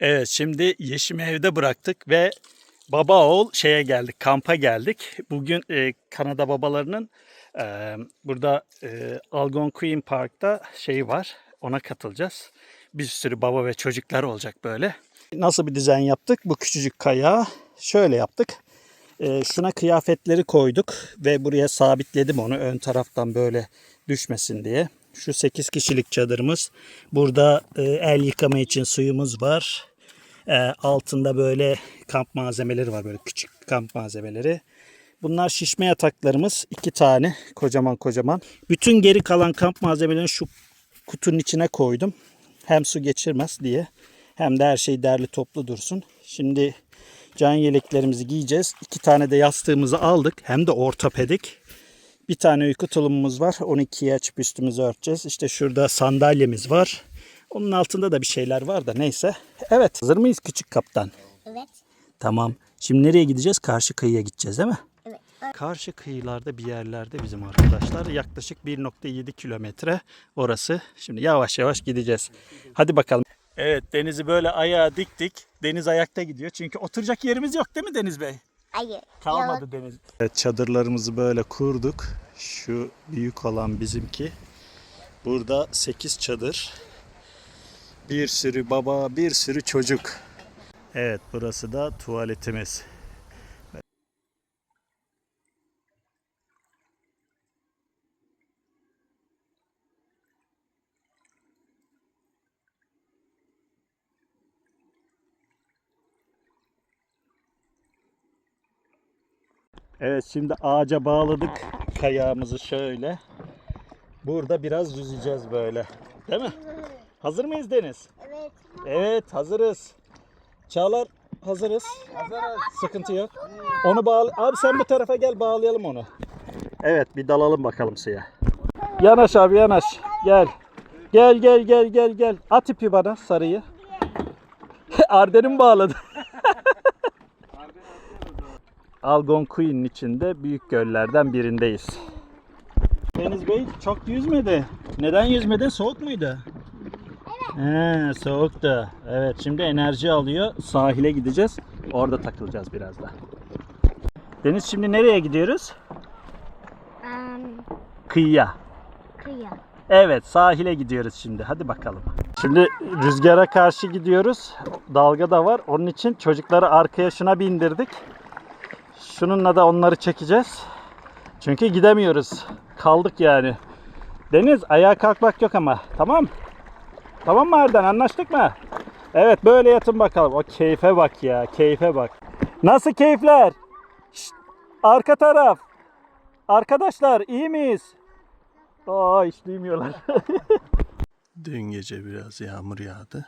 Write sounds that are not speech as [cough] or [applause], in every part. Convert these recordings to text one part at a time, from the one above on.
Evet şimdi Yeşim'i evde bıraktık ve baba oğul şeye geldik kampa geldik. Bugün e, Kanada babalarının e, burada e, Algonquin Park'ta şeyi var ona katılacağız. Bir sürü baba ve çocuklar olacak böyle. Nasıl bir dizayn yaptık? Bu küçücük kayağı şöyle yaptık. E, şuna kıyafetleri koyduk ve buraya sabitledim onu ön taraftan böyle düşmesin diye. Şu 8 kişilik çadırımız. Burada e, el yıkama için suyumuz var. E, altında böyle kamp malzemeleri var böyle küçük kamp malzemeleri. Bunlar şişme yataklarımız. iki tane kocaman kocaman. Bütün geri kalan kamp malzemelerini şu kutunun içine koydum. Hem su geçirmez diye hem de her şey derli toplu dursun. Şimdi can yeleklerimizi giyeceğiz. İki tane de yastığımızı aldık. Hem de ortopedik. Bir tane uyku tulumumuz var. 12'ye açıp üstümüzü örteceğiz. İşte şurada sandalyemiz var. Onun altında da bir şeyler var da neyse. Evet hazır mıyız küçük kaptan? Evet. Tamam. Şimdi nereye gideceğiz? Karşı kıyıya gideceğiz değil mi? Evet. Karşı kıyılarda bir yerlerde bizim arkadaşlar. Yaklaşık 1.7 kilometre orası. Şimdi yavaş yavaş gideceğiz. Hadi bakalım. Evet denizi böyle ayağa diktik. Deniz ayakta gidiyor. Çünkü oturacak yerimiz yok değil mi Deniz Bey? Hayır. Kalmadı Yok. deniz. Evet, çadırlarımızı böyle kurduk. Şu büyük olan bizimki. Burada 8 çadır. Bir sürü baba, bir sürü çocuk. Evet, burası da tuvaletimiz. Evet şimdi ağaca bağladık kayağımızı şöyle. Burada biraz yüzeceğiz böyle. Değil mi? Hazır mıyız Deniz? Evet. Evet hazırız. Çağlar hazırız. Hazırız. Sıkıntı yok. Onu bağlı. Abi sen bu tarafa gel bağlayalım onu. Evet bir dalalım bakalım suya. Yanaş abi yanaş. Gel. Gel gel gel gel gel. At ipi bana sarıyı. [laughs] Arden'in bağladı. Algonquin'in içinde büyük göllerden birindeyiz. Deniz Bey çok yüzmedi. Neden yüzmedi? Soğuk muydu? He, soğuktu. Evet şimdi enerji alıyor. Sahile gideceğiz. Orada takılacağız biraz da. Deniz şimdi nereye gidiyoruz? Um, Kıyıya. kıyı. Evet sahile gidiyoruz şimdi. Hadi bakalım. Şimdi rüzgara karşı gidiyoruz. Dalga da var. Onun için çocukları arkaya şuna bindirdik. Şununla da onları çekeceğiz. Çünkü gidemiyoruz. Kaldık yani. Deniz ayağa kalkmak yok ama. Tamam. Tamam mı Erden anlaştık mı? Evet böyle yatın bakalım. O keyfe bak ya. Keyfe bak. Nasıl keyifler? Şşt, arka taraf. Arkadaşlar iyi miyiz? Aa hiç duymuyorlar. [laughs] Dün gece biraz yağmur yağdı.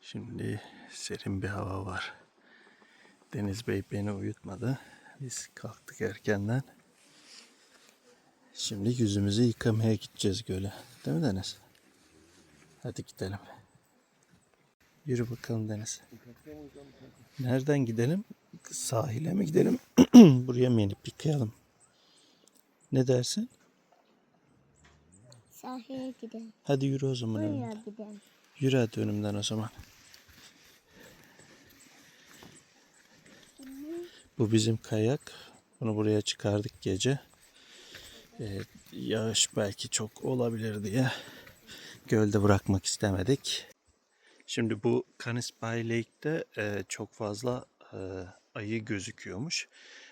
Şimdi serin bir hava var. Deniz Bey beni uyutmadı. Biz kalktık erkenden. Şimdi yüzümüzü yıkamaya gideceğiz göle. Değil mi Deniz? Hadi gidelim. Yürü bakalım Deniz. Nereden gidelim? Sahile mi gidelim? [clears throat] Buraya mı inip yıkayalım? Ne dersin? Sahile gidelim. Hadi yürü o zaman Buraya önümden. gidelim. Yürü hadi önümden o zaman. Bu bizim kayak. Bunu buraya çıkardık gece. Ee, yağış belki çok olabilir diye gölde bırakmak istemedik. Şimdi bu Canis Bay Lake'de e, çok fazla e, ayı gözüküyormuş.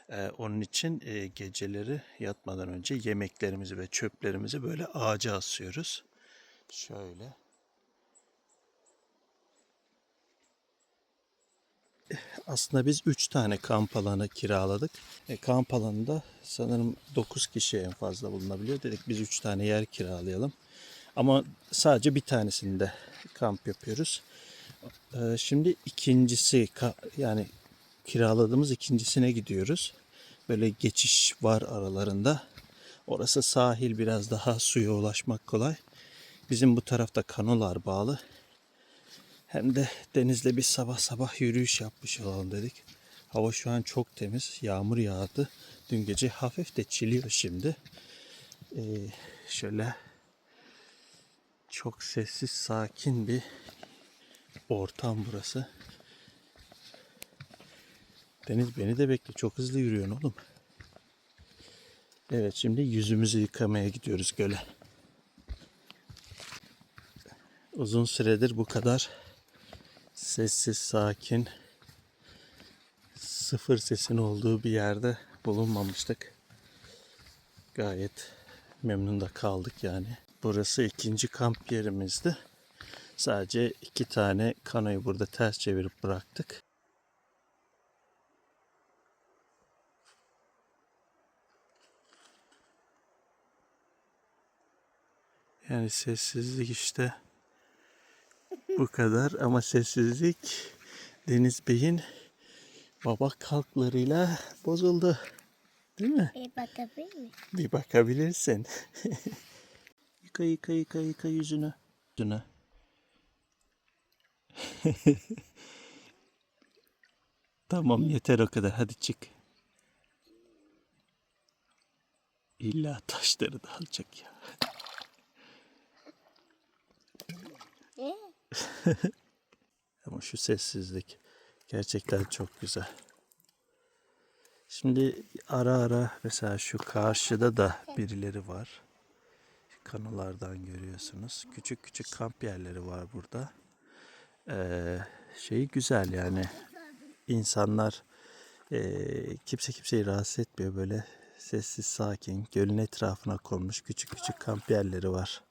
E, onun için e, geceleri yatmadan önce yemeklerimizi ve çöplerimizi böyle ağaca asıyoruz. Şöyle. Aslında biz 3 tane kamp alanı kiraladık. E, kamp alanında sanırım 9 kişi en fazla bulunabiliyor. Dedik biz 3 tane yer kiralayalım. Ama sadece bir tanesinde kamp yapıyoruz. E, şimdi ikincisi yani kiraladığımız ikincisine gidiyoruz. Böyle geçiş var aralarında. Orası sahil biraz daha suya ulaşmak kolay. Bizim bu tarafta kanolar bağlı. Hem de denizle bir sabah sabah yürüyüş yapmış olalım dedik. Hava şu an çok temiz. Yağmur yağdı. Dün gece hafif de çiliyor şimdi. Ee, şöyle çok sessiz, sakin bir ortam burası. Deniz beni de bekle. Çok hızlı yürüyorsun oğlum. Evet şimdi yüzümüzü yıkamaya gidiyoruz göle. Uzun süredir bu kadar sessiz, sakin, sıfır sesin olduğu bir yerde bulunmamıştık. Gayet memnun da kaldık yani. Burası ikinci kamp yerimizdi. Sadece iki tane kanoyu burada ters çevirip bıraktık. Yani sessizlik işte bu kadar ama sessizlik Deniz Bey'in baba kalklarıyla bozuldu. Değil mi? Bir bakabilir miyim? Bir bakabilirsin. [laughs] yıka yıka yıka yıka yüzünü. Yüzünü. [laughs] tamam yeter o kadar hadi çık. İlla taşları da alacak ya. [laughs] Ama şu sessizlik gerçekten çok güzel. Şimdi ara ara mesela şu karşıda da birileri var. Kanolardan görüyorsunuz. Küçük küçük kamp yerleri var burada. Ee, şey güzel yani insanlar ee, kimse kimseyi rahatsız etmiyor böyle sessiz sakin gölün etrafına konmuş küçük küçük kamp yerleri var.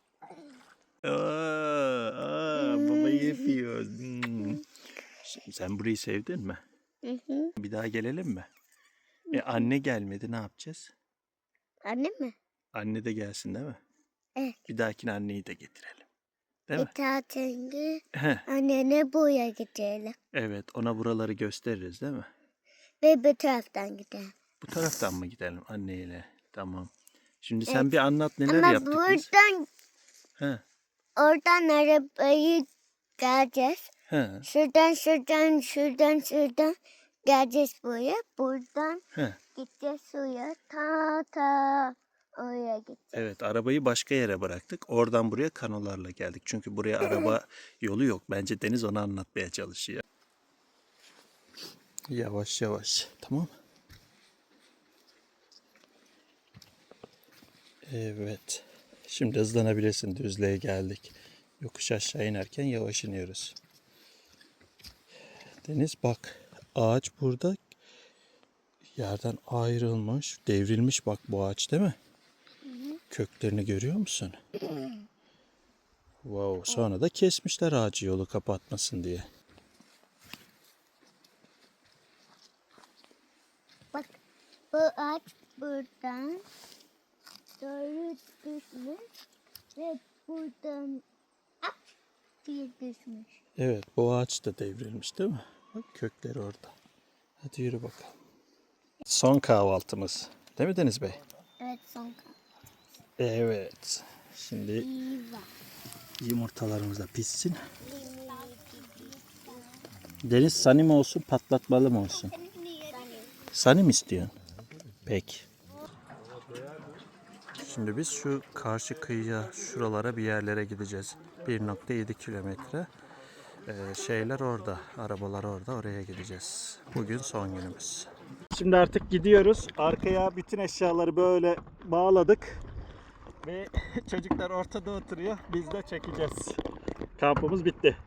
Aa, aa, babayı yapıyor. Hmm. Sen burayı sevdin mi? Hı hı. Bir daha gelelim mi? E anne gelmedi ne yapacağız? Anne mi? Anne de gelsin değil mi? Evet. Bir dahakine anneyi de getirelim. Değil mi? Bir tatilde Heh, annene buraya gidelim. evet ona buraları gösteririz değil mi? Ve bir taraftan gidelim. Bu taraftan mı gidelim anneyle? Tamam. Şimdi sen bir anlat neler Ama yaptık biz? buradan He, oradan arabayı geleceğiz. he, Şuradan şuradan şuradan şuradan geleceğiz buraya. Buradan he. gideceğiz suya. Ta ta oraya gideceğiz. Evet arabayı başka yere bıraktık. Oradan buraya kanolarla geldik. Çünkü buraya araba yolu yok. Bence Deniz onu anlatmaya çalışıyor. Yavaş yavaş. Tamam. Evet. Şimdi hızlanabilirsin. Düzlüğe geldik. Yokuş aşağı inerken yavaş iniyoruz. Deniz bak. Ağaç burada yerden ayrılmış, devrilmiş bak bu ağaç değil mi? Köklerini görüyor musun? Wow, sonra da kesmişler ağacı yolu kapatmasın diye. Bak bu ağaç buradan doğru düşmüş ve buradan aç bir düşmüş. Evet, bu ağaç da devrilmiş değil mi? Bak kökleri orada. Hadi yürü bakalım. Son kahvaltımız. Değil mi Deniz Bey? Evet son kal. Evet. Şimdi yumurtalarımız da pişsin. Deniz sani mi olsun, patlatmalı mı olsun? Sani mi istiyorsun? Peki. Şimdi biz şu karşı kıyıya, şuralara bir yerlere gideceğiz. 1.7 kilometre. Ee, şeyler orada, arabalar orada, oraya gideceğiz. Bugün son günümüz. Şimdi artık gidiyoruz. Arkaya bütün eşyaları böyle bağladık. Ve [laughs] çocuklar ortada oturuyor. Biz de çekeceğiz. Kampımız bitti.